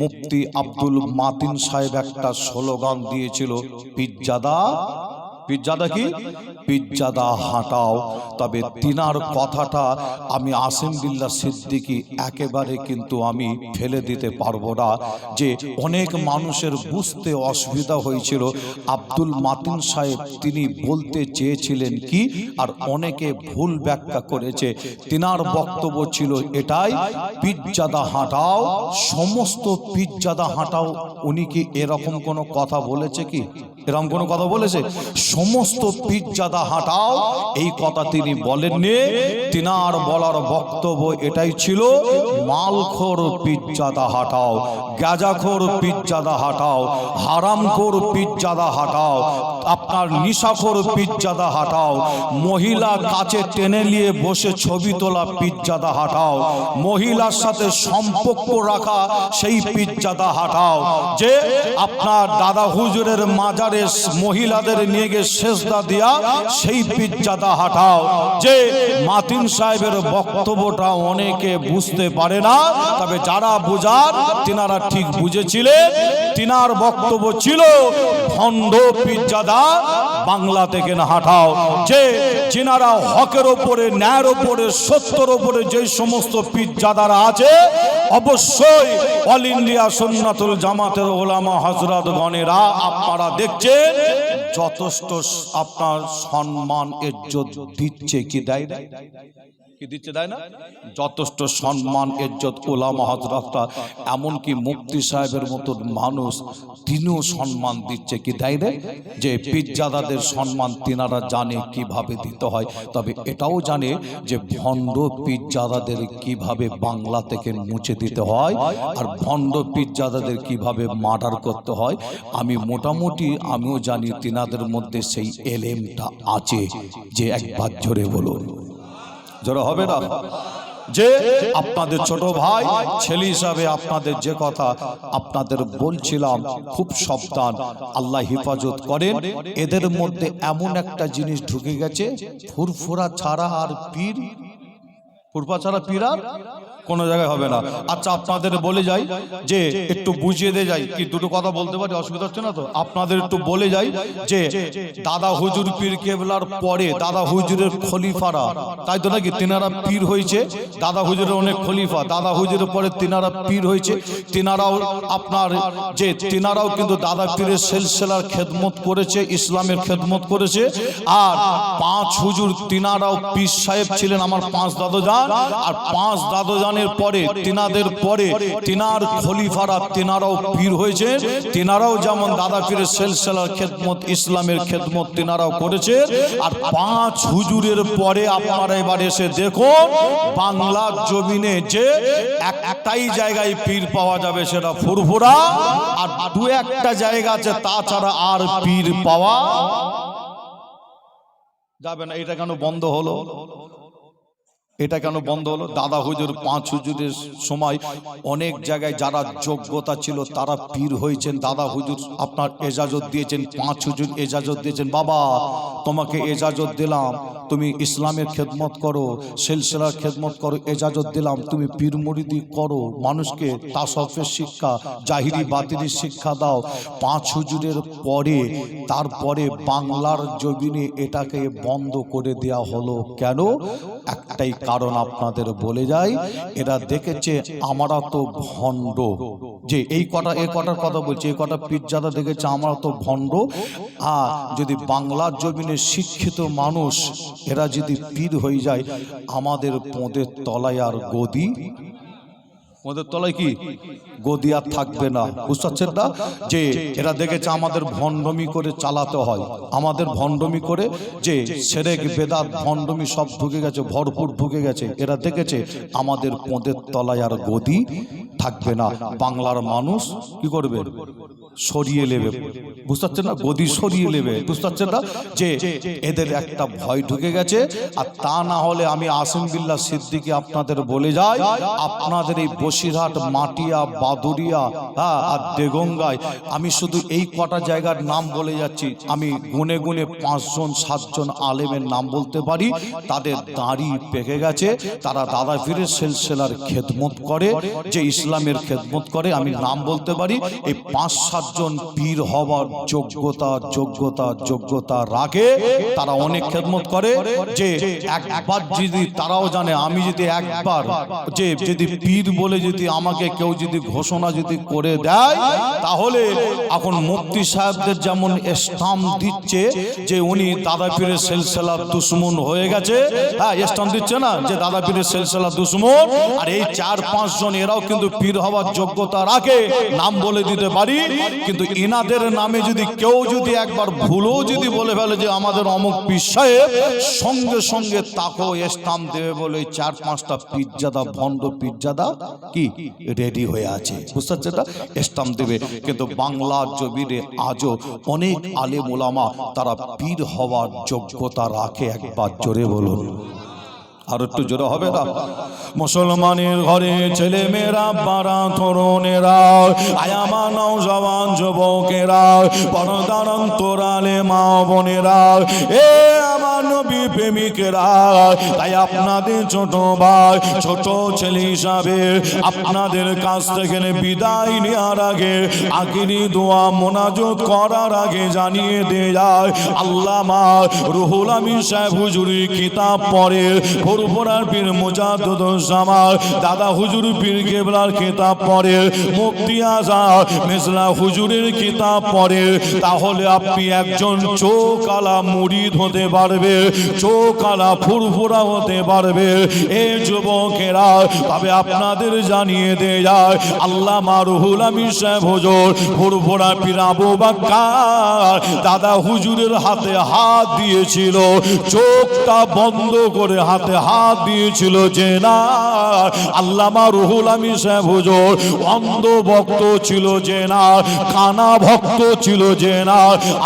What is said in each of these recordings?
মুফতি আব্দুল মাতিন সাহেব একটা স্লোগান দিয়েছিল পিজ্জাদা পিজ্জাদা কি? পিজ্জাদা, হাঁটাও। তবে তিনার কথাটা আমি আসিম বিল্লা সিদ্দিকি একেবারে কিন্তু আমি ফেলে দিতে পারব না যে অনেক মানুষের বুঝতে অসুবিধা হয়েছিল। আব্দুল মাতিন সাহেব তিনি বলতে চেয়েছিলেন কি? আর অনেকে ভুল ব্যাখ্যা করেছে। তিনার বক্তব্য ছিল এটাই, পিজ্জাদা হাঁটাও, সমস্ত পিজ্জাদা হাঁটাও, উনি কি এরকম কোনো কথা বলেছে কি? এরকম কোনো কথা বলেছে? সমস্ত পিজ্জাদা হাঁটাও, এই কথা তিনি বলেননি। তিনার বলার বক্তব্য এটাই ছিল, মালখোর পিজ্জাদা হাঁটাও, গাজাখোর পিজ্জাদা হাঁটাও, হারামখোর পিজ্জাদা হাঁটাও আপনার নিশাখোর পিজ্জাদা হাঁটাও। মহিলা কাছে টেনে নিয়ে বসে ছবি তোলা পিজ্জাদা হাঁটাও। মহিলার সাথে সম্পর্ক রাখা সেই পিজ্জাদা হাঁটাও। যে আপনার দাদা হুজুরের মাজারে মহিলাদের নিয়ে গিয়ে শেষদা দিয়া সেই পিজ্জাদা হাঁটাও। যে মাতিন সাহেবের বক্তব্যটা অনেকে বুঝতে পারে না, তবে যারা বুঝার তিনারা ঠিক বুঝেছিলেন। তিনার বক্তব্য ছিল, ভণ্ড পিজ্জাদা বাংলা থেকে না হাঁটাও যে যিনারা হকের ওপরে, ন্যায়ের ওপরে, সত্যর ওপরে যে সমস্ত পিজ্জাদারা আছে, অবশ্যই অল ইন্ডিয়া সুন্নাতুল জামাতের ওলামা হজরত গণেরা আপনারা দেখছেন, যথেষ্ট আপনার সম্মান, ইজ্জত দিচ্ছে কি দেয়? কি দিচ্ছে দেয় না? যথেষ্ট সম্মান, ইজ্জত ওলামা হজরতটা এমনকি মুক্তি সাহেবের মতন মানুষ তিনিও সম্মান দিচ্ছে কি দেয় রে যে পিজ্জাদাদের সম্মান তিনারা জানে কীভাবে দিতে হয়। তবে এটাও জানে যে ভণ্ড পিজ্জাদাদের কীভাবে বাংলা থেকে মুছে দিতে হয় আর ভণ্ড পিজ্জাদাদের কীভাবে মার্ডার করতে হয়। আমি মোটামুটি, আমিও জানি তিনাদের মধ্যে সেই এলেমটা আছে। যে একবার জোরে বলুন। জোরে হবে না। যে আপনাদের ছোট ভাই, ছেলে হিসাবে আপনাদের যে কথা আপনাদের বলছিলাম, খুব সাবধান। আল্লাহ হেফাজত করেন। এদের মধ্যে এমন একটা জিনিস ঢুকে গেছে, ফুরফুরা ছাড়া আর পীর ফুরফা ছাড়া পীর আর কোনো জায়গায় হবে না। আচ্ছা আপনাদের বলে যাই যে একটু বুঝিয়ে দিয়ে যাই। কি, দুটো কথা বলতে পারি? অসুবিধা হচ্ছে না তো? আপনাদের একটু বলে যাই যে দাদা হুজুর পীর কেবলার পরে দাদা হুজুরের খলিফারা, তাই তো নাকি? তিনারা পীর হয়েছে, দাদা হুজুরের অনেক খলিফা, দাদা হুজুরের পরে তিনারা পীর হয়েছে। তিনারাও আপনার যে, তিনারাও কিন্তু দাদা পীরের সেলসেলার খেদমত করেছে, ইসলামের খেদমত করেছে। আর পাঁচ হুজুর তিনারাও পীর সাহেব ছিলেন আমার পাঁচ দাদোজান আর পাঁচ দাদোজানের পরে, তিনাদের পরে, তিনার খলিফারা তিনারাও পীর হয়েছে, তিনারাও যেমন দাদা পীরের সেলসেলার খেদমত, ইসলামের খেদমত তিনারাও করেছে। আর পাঁচ হুজুরের পরে আপনারা এবার এসে দেখো বাংলার জমিনে যে একটাই জায়গায় পীর পাওয়া যাবে সেটা ফুরফুরা, আর দু একটা জায়গা আছে, তাছাড়া আর পীর পাওয়া যাবে না। এটা কেন বন্ধ হলো? এটা কেন বন্ধ হলো? দাদা হুজুর, পাঁচ হুজুরের সময় অনেক জায়গায় যারা যোগ্যতা ছিল তারা পীর হয়েছেন। দাদা হুজুর আপনার এজাজত দিয়েছেন, পাঁচ হুজুর এজাজত দিয়েছেন। বাবা, তোমাকে এজাজত দিলাম, তুমি ইসলামের খেদমত করো, সেলসেলার খেদমত করো, এজাজত দিলাম, তুমি পীর মুরিদি করো, মানুষকে তাসফের শিক্ষা, জাহিরি বাতিরি শিক্ষা দাও। পাঁচ হুজুরের পরে, তারপরে বাংলার জমিনে এটাকে বন্ধ করে দেয়া হলো। কেন? একটাই কারণ আপনাদের বলে যাই, এরা দেখেছে আমরা তো ভণ্ড। যে এই কটা এ কটার কথা বলছি, এই কটা পিজ্জাদা দেখেছে আমরা তো ভণ্ড। আর যদি বাংলার জমিনে শিক্ষিত মানুষ, এরা যদি পীর হয়ে যায়, আমাদের পোঁদের তলায় আর গদি ওদের তলায় কি? গদি আর থাকবে না। বুঝতে পারছেন না? যে এরা দেখেছে আমাদের ভণ্ডমি করে চালাতে হয়। আমাদের ভণ্ডমি করে যে সেরেক, বেদাত, ভণ্ডমি সব ঢুকে গেছে, ভরপুর ঢুকে গেছে। এরা দেখেছে আমাদের পোঁদের তলায় আর গদি থাকবে না। বাংলার মানুষ কি করবে? সরিয়ে নেবে। বুঝতে পারছেন না? গদি সরিয়ে নেবে। বুঝতে পারছেন না? যে এদের একটা ভয় ঢুকে গেছে। আর তা না হলে আমি আসিম বিল্লাহ সিদ্দিকি আপনাদের বলে যাই, আপনাদের এই বসিরহাট মাটিয়া বাদুরিয়া হ্যাঁ আর দেগঙ্গায়। আমি শুধু এই কটা জায়গার নাম বলে যাচ্ছি। আমি গুনে গুনে পাঁচজন, সাতজন আলেমের নাম বলতে পারি। তাদের দাড়ি পেকে গেছে। তারা দাদা ফিরে সেলসেলার খেদমত করে। যে ইসলামের খেদমত করে, আমি নাম বলতে পারি। এই পাঁচ, সাতজন পীর হওয়ার যোগ্যতা যোগ্যতা যোগ্যতা রাখে। তারা অনেক খেদমত করে। যে একবার যদি তারাও জানে, আমি যদি একবার যে যদি পীর বলে যদি আমাকে কেউ যদি ঘোষণা যদি করে দেয় তাহলে এখন মুফতি সাহেবদের যেমন স্টাম দিচ্ছে যে উনি দাদা পীরের সেলসেলার দুশ্মন হয়ে গেছে। হ্যাঁ স্টাম দিচ্ছে না যে দাদা পীরের সেলসেলার দুশ্মন। আর এই চার পাঁচ জন এরাও কিন্তু পীর হওয়ার যোগ্যতা রাখে নাম বলে দিতে পারি কিন্তু ইনাদের নামে যদি কেউ যদি একবার ভুলও যদি বলে ফেলে যে আমাদের অমুক পীর সাহেব সঙ্গে সঙ্গে তাকেও স্টাম দেবে বলে চার পাঁচটা পিজ্জাদা ভণ্ড পিজ্জাদা কি? রেডি হয়ে আছে। বুঝতে স্টাম দেবে। কিন্তু বাংলার জমিনে আজও অনেক আলেম ওলামা তারা পীর হওয়ার যোগ্যতা রাখে। একবার জোরে বলুন। আর একটু জোরে হবে না? মুসলমানের ঘরে ছেলে মেয়েরা বারা তরুণেরা, আয়ামা নৌজওয়ান যুবকেরা, পরদার অন্তরালে মা বোনেরা, এ নবী প্রেমিকেরা, তাই আপনাদের ছোট ভাই, ছোট ছেলে হিসাবে আপনাদের কাছ থেকে বিদায় নেওয়ার আগে আখিরি দোয়া মোনাজত করার আগে জানিয়ে দিয়ে যায়, আল্লাহ মা রুহুল আমিন সাহেব হুজুরি কিতাব পড়ে ফুরফুরার পীর মুজাদ্দুদ জামাল, দাদা হুজুর পীর কেবলার কিতাব পড়ে মুফতি আজাদ মেজলা হুজুরের কিতাব পড়ে তাহলে আপনি একজন চোকালা মুরিদ হতে পারবে। চোকালা ফুরফুরা হতে পারবে। এ যুবকেরা, তবে আপনাদের জানিয়ে দে যায়, আল্লাহ মারুহুল আমি সাহেব হুজুর ফুরফুরা পীর আবু বাক্কার দাদা হুজুরের হাতে হাত দিয়েছিল, চোখটা বন্ধ করে হাতে হাত দিয়েছিল যে না আল্লামা রুহুল আমি সাহেব হুজুর অন্ধ ভক্ত ছিল যে না কানা ভক্ত ছিল যে না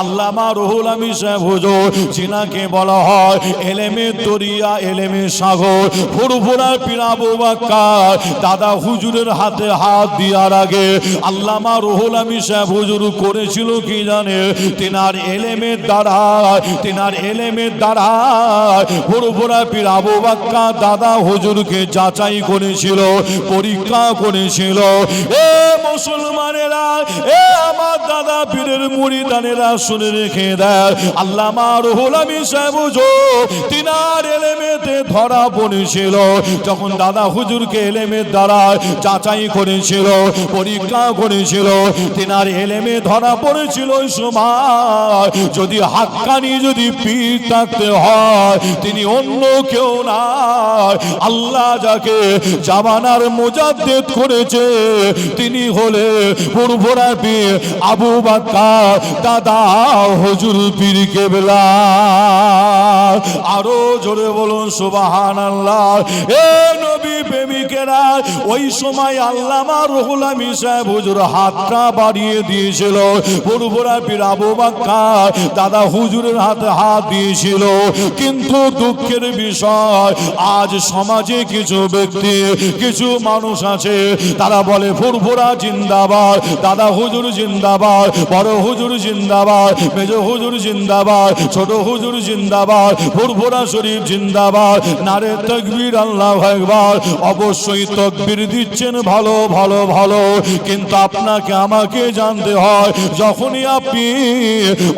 আল্লামা রুহুল আমি সাহেব হুজুর জিনাকে বলা হয়। এলেমে দরিয়া, এলেমে সাগর দাদা হুজুরের হাতে হাত দেওয়ার আগে আল্লামা আমি সাহেব হুজুর করেছিল কি জানে? তেনার এলেমের দ্বারা তেনার এলেমের দ্বারা দাদা হুজুরকে যাচাই করেছিল, পরীক্ষা করেছিল। এ মুসলমানেরা, এ আমার দাদা পীরের মুড়িদানেরা শুনে রেখে দেয়। আল্লাহ রুহুল আমি সাহেব তিনার এলেমেতে ধরা পড়েছিল। যখন দাদা হুজুরকে এলেমের দ্বারা যাচাই করেছিল, পরীক্ষা করেছিল, তিনার এলেমে ধরা পড়েছিল সময়। যদি হাক্কানি যদি পীর থাকতে হয়, তিনি অন্য কেউ না। আল্লাহ যাকে জামানার মোজাদ্দেদ করেছে, তিনি হলে পূর্বরা পীর আবু বাক্কা, দাদা হজুর পীর কেবলা। আরও জোরে বলুন সুবাহান আল্লাহ এ নবী প্রেমিকেরা, ওই সময় আল্লামা রহুল আমি সাহেব হুজুর হাতটা বাড়িয়ে দিয়েছিল। পূর্বরা পীর আবু বাক্কা দাদা হুজুরের হাতে হাত দিয়েছিল। কিন্তু দুঃখের বিষয়, আজ সমাজে কিছু ব্যক্তি, কিছু মানুষ আছে, তারা বলে, ফুরফুরা জিন্দাবাদ, দাদা হুজুর জিন্দাবাদ, বড় হুজুর জিন্দাবাদ, মেজ হুজুর জিন্দাবাদ, ছোট হুজুর জিন্দাবাদ। ফুরফুরা শরীফ জিন্দাবাদ। নারে তকবীর, আল্লাহ একবার অবশ্যই তকবীর দিচ্ছেন ভালো ভালো ভালো। কিন্তু আপনাকে, আমাকে জানতে হয়, যখনই আপনি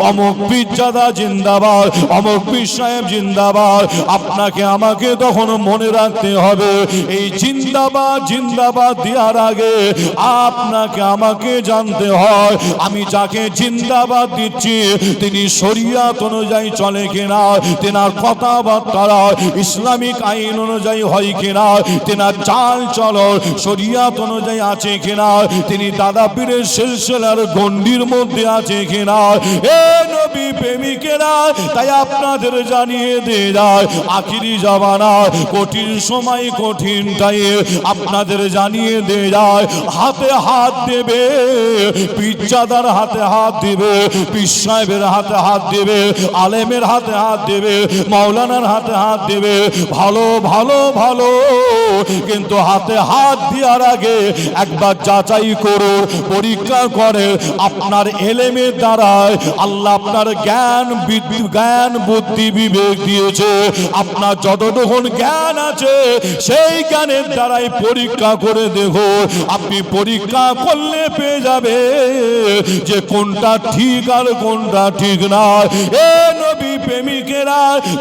অমুক পিজ্জাদা জিন্দাবাদ, অমুক পীর সাহেব জিন্দাবাদ, আপনাকে, আমাকে তখন মনে রাখতে হবে, এই জিন্দাবাদ জিন্দাবাদ দেওয়ার আগে আপনাকে, আমাকে জানতে হয়, আমি যাকে জিন্দাবাদ দিচ্ছি, তিনি শরিয়াত অনুযায়ী চলে কিনা তেনার কথাবার্তা ইসলামিক আইন অনুযায়ী হয় কিনা? তেনার চাল চলন শরিয়াত অনুযায়ী আছে কিনা? তিনি দাদা পীরের সিলসিলার গন্ডির মধ্যে আছে কিনা? এ নবী প্রেমিকেরা, তাই আপনাদের জানিয়ে দিয়ে যায়, আখিরি জমানা কঠিন সময়, কঠিন টাইম আপনাদের জানিয়ে দিয়ে যায়, হাতে হাত দেবে পিজ্জাদার হাতে হাত দিবে, পীর সাহেবের হাতে হাত দেবে, আলেমের হাতে হাত দেবে মাওলানার হাতে হাত দেবে, ভালো ভালো ভালো। কিন্তু হাতে হাত দেওয়ার আগে একবার যাচাই করুন পরীক্ষা করে আপনার এলেমের দ্বারায় আল্লাহ আপনার জ্ঞান জ্ঞান, বুদ্ধি, বিবেক দিয়েছে। আপনার যতটুকু জ্ঞান আছে, সেই জ্ঞানের দ্বারাই পরীক্ষা করে দেখো, আপনি পরীক্ষা করলে পেয়ে যাবে যে কোনটা ঠিক আর কোনটা ঠিক না এ নবী প্রেমিকেরা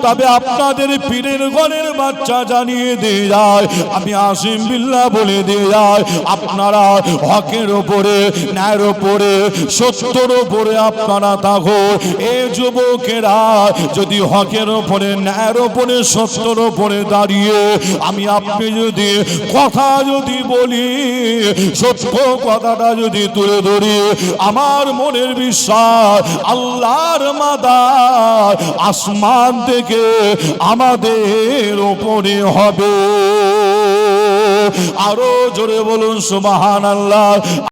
তবে আপনাদের পীরের গণের বাচ্চা জানিয়ে দিয়ে যায়, আমি আসিম বিল্লাহ বলে দিয়ে যায়, আপনারা হকের ওপরে, ন্যায়ের ওপরে, সত্যর ওপরে আপনারা থাকো। এ যুবকেরা, যদি হকের ওপরে, ন্যায়ের ওপরে, সত্যর ওপরে দাঁড়িয়ে, আমি আপনি যদি কথা যদি বলি, সত্য কথাটা যদি তুলে ধরি, আমার মনের বিশ্বাস আল্লাহর মাদার আসমান থেকে আমাদের ওপরে হবে। আরও জোরে বলুন সুবাহান আল্লাহ